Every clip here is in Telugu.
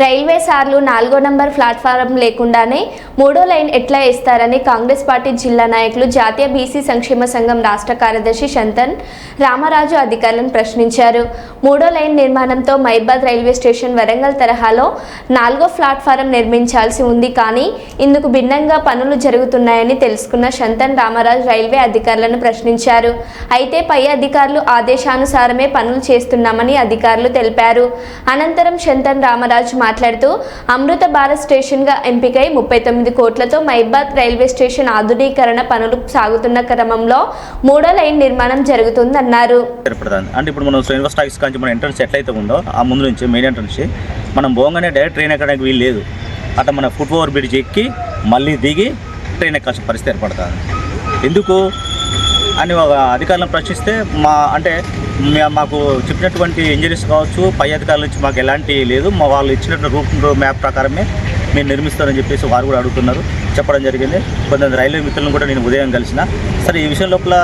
రైల్వే సార్లు నాలుగో నంబర్ ప్లాట్ఫారం లేకుండానే మూడో లైన్ ఎట్లా ఇస్తారని కాంగ్రెస్ పార్టీ జిల్లా నాయకులు జాతీయ బీసీ సంక్షేమ సంఘం రాష్ట్ర కార్యదర్శి శంతన్ రామరాజు అధికారులను ప్రశ్నించారు. మూడో లైన్ నిర్మాణంతో మైబాద్ రైల్వే స్టేషన్ వరంగల్ తరహాలో నాలుగో ప్లాట్ఫారం నిర్మించాల్సి ఉంది కానీ ఇందుకు భిన్నంగా పనులు జరుగుతున్నాయని తెలుసుకున్న శంతన్ రామరాజు రైల్వే అధికారులను ప్రశ్నించారు. అయితే పై అధికారులు ఆదేశానుసారమే పనులు చేస్తున్నామని అధికారులు తెలిపారు. అనంతరం శంతన్ రామరాజు మాట్లాడుతూ అమృత భారత్ స్టేషన్గా ఎంపికై ముప్పై తొమ్మిది కోట్లతో మైబాద్ రైల్వే స్టేషన్ ఆధునీకరణ పనులు సాగుతున్న క్రమంలో మూడో లైన్ నిర్మాణం జరుగుతుందన్నారు. అంటే ఇప్పుడు మనం శ్రీనివాస్ టాకీస్ కాంచి మన ఎంట్రన్స్ ఎట్లయితే ఉందో ఆ ముందు నుంచి మెయిన్ ఎంట్రన్స్ మనం పోగానే డైరెక్ట్ ట్రైన్ ఎక్కడానికి వీలు లేదు. అట్లా మన ఫుట్ ఓవర్ బ్రిడ్జ్ ఎక్కి మళ్ళీ దిగి ట్రైన్ ఎక్కాల్సిన పరిస్థితి ఏర్పడుతుంది. ఎందుకు? అని ఒక అధికారులను ప్రశ్నిస్తే మా అంటే మాకు చెప్పినటువంటి ఇంజనీర్స్ కావచ్చు పై అధికారుల నుంచి మాకు ఎలాంటి లేదు. మా వాళ్ళు ఇచ్చినటువంటి రూట్ మ్యాప్ ప్రకారమే మీరు నిర్మిస్తారని చెప్పేసి వారు కూడా అడుగుతున్నారు. చెప్పడం జరిగింది. కొంతమంది రైల్వే మిత్రులను కూడా నేను ఉదయం కలిసిన. సరే ఈ విషయం లోపల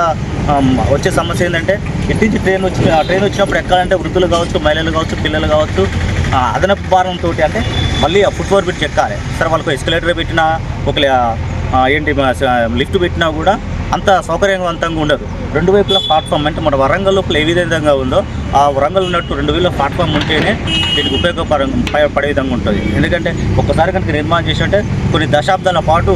వచ్చే సమస్య ఏంటంటే ఇటు నుంచి ట్రైన్ వచ్చి ట్రైన్ వచ్చినప్పుడు ఎక్కాలంటే వృద్ధులు కావచ్చు మహిళలు కావచ్చు పిల్లలు కావచ్చు అదనపు భారంతో అంటే మళ్ళీ ఆ ఫుట్ పెట్టి బ్రిడ్జ్ ఎక్కాలి సరే వాళ్ళకు ఎస్కలేటర్ పెట్టినా ఒక ఏంటి లిఫ్ట్ పెట్టినా కూడా అంత సౌకర్యవంతంగా ఉండదు. రెండు వైపుల ప్లాట్ఫామ్ అంటే మన వరంగల్ లోపల ఏ విధంగా ఉందో ఆ వరంగల్ ఉన్నట్టు రెండు వేల ప్లాట్ఫామ్ ఉంటేనే దీనికి ఉపయోగపడ పడే విధంగా ఉంటుంది. ఎందుకంటే ఒక్కసారి కనుక నిర్మాణం చేసినట్టే కొన్ని దశాబ్దాల పాటు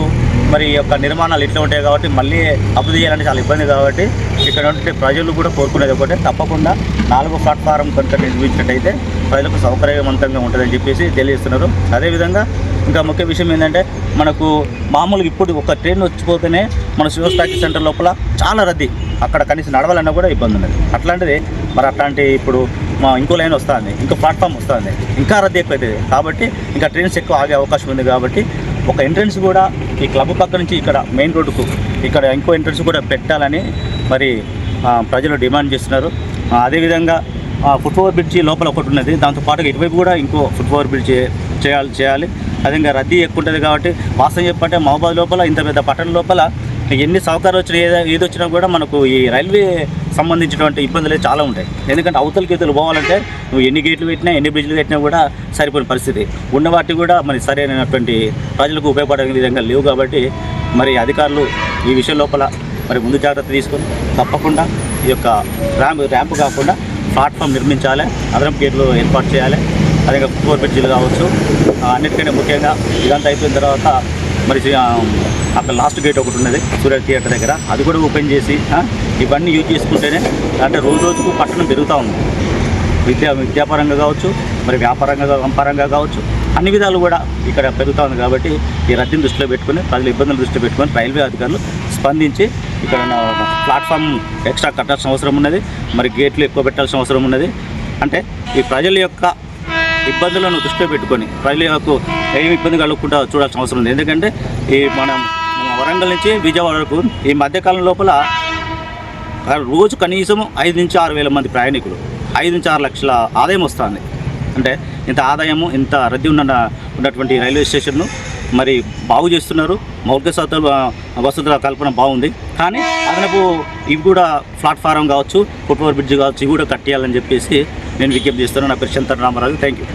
మరి ఈ యొక్క నిర్మాణాలు ఇట్లా ఉంటాయి కాబట్టి మళ్ళీ అభివృద్ధి చేయాలంటే చాలా ఇబ్బంది కాబట్టి ఇక్కడ ఉంటే ప్రజలు కూడా కోరుకునేది ఒకటే తప్పకుండా నాలుగో ప్లాట్ఫారం కనుక నిర్మించినట్టయితే ప్రజలకు సౌకర్యవంతంగా ఉంటుందని చెప్పేసి తెలియజేస్తున్నారు. అదేవిధంగా ఇంకా ముఖ్య విషయం ఏంటంటే మనకు మామూలుగా ఇప్పుడు ఒక ట్రైన్ వచ్చిపోతేనే మన శివస్థాయి సెంటర్ లోపల చాలా రద్దీ. అక్కడ కనీసం నడవాలన్నా కూడా ఇబ్బంది ఉన్నది. అట్లాంటిది మరి అట్లాంటి ఇప్పుడు మా ఇంకో లైన్ వస్తుంది ఇంకో ప్లాట్ఫామ్ వస్తుంది. ఇంకా రద్దీ ఎక్కువైతుంది. కాబట్టి ఇంకా ట్రైన్స్ ఎక్కువ ఆగే అవకాశం ఉంది కాబట్టి ఒక ఎంట్రన్స్ కూడా ఈ క్లబ్ పక్క నుంచి ఇక్కడ మెయిన్ రోడ్డుకు ఇక్కడ ఇంకో ఎంట్రన్స్ కూడా పెట్టాలని మరి ప్రజలు డిమాండ్ చేస్తున్నారు. అదేవిధంగా ఆ, ఫుట్ ఓవర్ బ్రిడ్జి లోపల ఒకటి ఉన్నది. దాంతో పాటుగా ఇటువైపు కూడా ఇంకో ఫుట్ ఓవర్ బ్రిడ్జ్ చేయాలి చేయాలి. అదేవిధంగా రద్దీ ఎక్కువ ఉంటుంది కాబట్టి వాస్తవం చెప్పంటే మహబాద్ లోపల ఇంత పెద్ద పట్టణం లోపల ఎన్ని సౌకర్యాలు వచ్చినా ఏదో ఏది వచ్చినా కూడా మనకు ఈ రైల్వే సంబంధించినటువంటి ఇబ్బందులు చాలా ఉంటాయి. ఎందుకంటే అవతలకి ఇతలు పోవాలంటే నువ్వు ఎన్ని గేట్లు పెట్టినా ఎన్ని బ్రిడ్జ్లు పెట్టినా కూడా సరిపోయిన పరిస్థితి. ఉన్న వాటి కూడా మరి సరైనటువంటి ప్రజలకు ఉపయోగపడే విధంగా లేవు కాబట్టి మరి అధికారులు ఈ విషయం లోపల మరి ముందు జాగ్రత్త తీసుకొని తప్పకుండా ఈ యొక్క ర్యాంప్ ర్యాంప్ కాకుండా ప్లాట్ఫామ్ నిర్మించాలి. అదనపు గేట్లు ఏర్పాటు చేయాలి. అదే ఫోర్ బ్రిడ్జిలు కావచ్చు. అన్నిటికంటే ముఖ్యంగా ఇదంతా అయిపోయిన తర్వాత మరి అక్కడ లాస్ట్ గేట్ ఒకటి ఉన్నది సూర్య థియేటర్ దగ్గర. అది కూడా ఓపెన్ చేసి ఇవన్నీ యూజ్ చేసుకుంటేనే అంటే రోజు రోజుకు పట్టణం పెరుగుతూ ఉంది. విద్యా విద్యాపరంగా కావచ్చు మరి వ్యాపారంగా వ్యాపారంగా కావచ్చు అన్ని విధాలు కూడా ఇక్కడ పెరుగుతూ ఉంది కాబట్టి ఈ రద్దీని దృష్టిలో పెట్టుకుని ప్రజల ఇబ్బందులు దృష్టిలో పెట్టుకుని రైల్వే అధికారులు స్పందించి ఇక్కడ ప్లాట్ఫామ్ ఎక్స్ట్రా కట్టాల్సిన అవసరం ఉన్నది మరి గేట్లు ఎక్కువ పెట్టాల్సిన అవసరం ఉన్నది. అంటే ఈ ప్రజల యొక్క ఇబ్బందులను దృష్టిలో పెట్టుకొని ప్రజలకు ఏమి ఇబ్బంది కలగకుండా చూడాల్సిన అవసరం ఉంది. ఎందుకంటే ఈ మనం మన వరంగల్ నుంచి విజయవాడ వరకు ఈ మధ్యకాలం లోపల రోజు కనీసం ఐదు నుంచి ఆరు వేల మంది ప్రయాణికులు ఐదు నుంచి ఆరు లక్షల ఆదాయం వస్తుంది. అంటే ఇంత ఆదాయము ఇంత రద్దీ ఉన్న ఉన్నటువంటి రైల్వే స్టేషన్ను మరి బాగు చేస్తున్నారు. మౌలిక సౌకర్య వసతుల కల్పన బాగుంది. కానీ అదనపు ఇవి కూడా ప్లాట్ఫారం కావచ్చు ఫుట్ఓవర్ బ్రిడ్జ్ కావచ్చు ఇవి కూడా కట్టేయాలని చెప్పేసి నేను విజ్ఞప్తి చేస్తున్నాను. నా పేరు శంతర్ రామారాజు థ్యాంక్ యూ